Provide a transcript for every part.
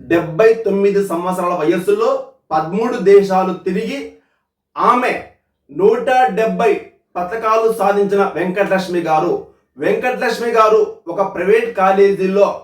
డెబ్బై తొమ్మిది సంవత్సరాల వయస్సులో పదమూడు దేశాలు తిరిగి ఆమె నూట డెబ్బై పథకాలు సాధించిన వెంకటలక్ష్మి గారు. వెంకటలక్ష్మి గారు ఒక ప్రైవేట్ కాలేజీలో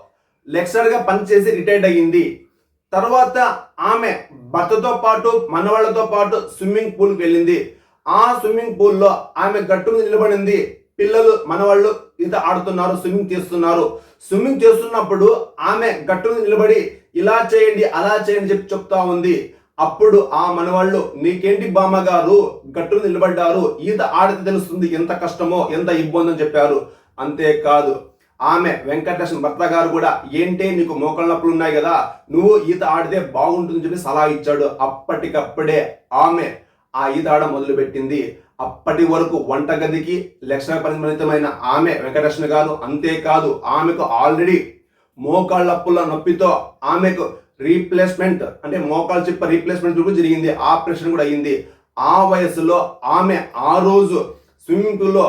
లెక్చరర్గా పనిచేసి రిటైర్డ్ అయ్యింది. తర్వాత ఆమె భర్తతో పాటు మనవాళ్ళతో పాటు స్విమ్మింగ్ పూల్కి వెళ్ళింది. ఆ స్విమ్మింగ్ పూల్లో ఆమె గట్టు నిలబడింది. పిల్లలు మనవాళ్ళు ఈత ఆడుతున్నారు స్విమ్మింగ్ చేస్తున్నారు. స్విమ్మింగ్ చేస్తున్నప్పుడు ఆమె గట్టును నిలబడి ఇలా చేయండి అలా చేయండి చెప్పి చెప్తా ఉంది. అప్పుడు ఆ మనవాళ్ళు నీకేంటి బామ్మగారు గట్టును నిలబడ్డారు. ఈత ఆడితే తెలుస్తుంది ఎంత కష్టమో ఎంత ఇబ్బంది అని చెప్పారు. అంతేకాదు ఆమె వెంకటేశ్వర భర్త గారు కూడా ఏంటే నీకు మోకాళ్ళ నొప్పులు ఉన్నాయి కదా? నువ్వు ఈత ఆడితే బాగుంటుంది చెప్పి సలహా ఇచ్చాడు. అప్పటికప్పుడే ఆమె ఆ ఈత మొదలుపెట్టింది. అప్పటి వరకు వంటగదికి లక్షణ పరిమితమైన ఆమె వెంకటేశ్వర గారు అంతేకాదు ఆమెకు ఆల్రెడీ మోకాళ్ళప్పుల నొప్పితో ఆమెకు రీప్లేస్మెంట్ అంటే మోకాళ్ళ చిప్ప రీప్లేస్మెంట్ కూడా జరిగింది ఆపరేషన్ కూడా అయ్యింది ఆ వయసులో ఆమె ఆ రోజు స్విమ్మింగ్ పూల్లో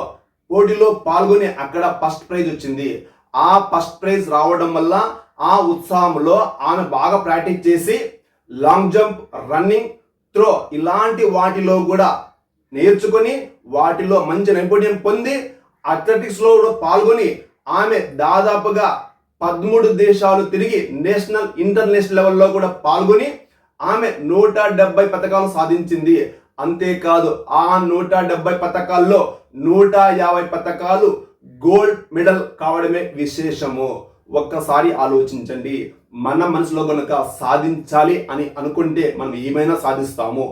పోటీలో పాల్గొని అక్కడ ఫస్ట్ ప్రైజ్ వచ్చింది. ఆ ఫస్ట్ ప్రైజ్ రావడం వల్ల ఆ ఉత్సాహంలో ఆమె బాగా ప్రాక్టీస్ చేసి లాంగ్ జంప్ రన్నింగ్ త్రో ఇలాంటి వాటిలో కూడా నేర్చుకొని వాటిలో మంచి నైపుణ్యం పొంది అథ్లెటిక్స్లో కూడా పాల్గొని ఆమె దాదాపుగా పదమూడు దేశాలు తిరిగి నేషనల్ ఇంటర్నేషనల్ లెవెల్లో కూడా పాల్గొని ఆమె నూట డెబ్బై పథకాలు సాధించింది. అంతేకాదు ఆ నూట డెబ్బై పథకాల్లో నూట యాభై పథకాలు గోల్డ్ మెడల్ కావడమే విశేషము. ఒక్కసారి ఆలోచించండి. మన మనసులో కనుక సాధించాలి అని అనుకుంటే మనం ఏమైనా సాధిస్తాము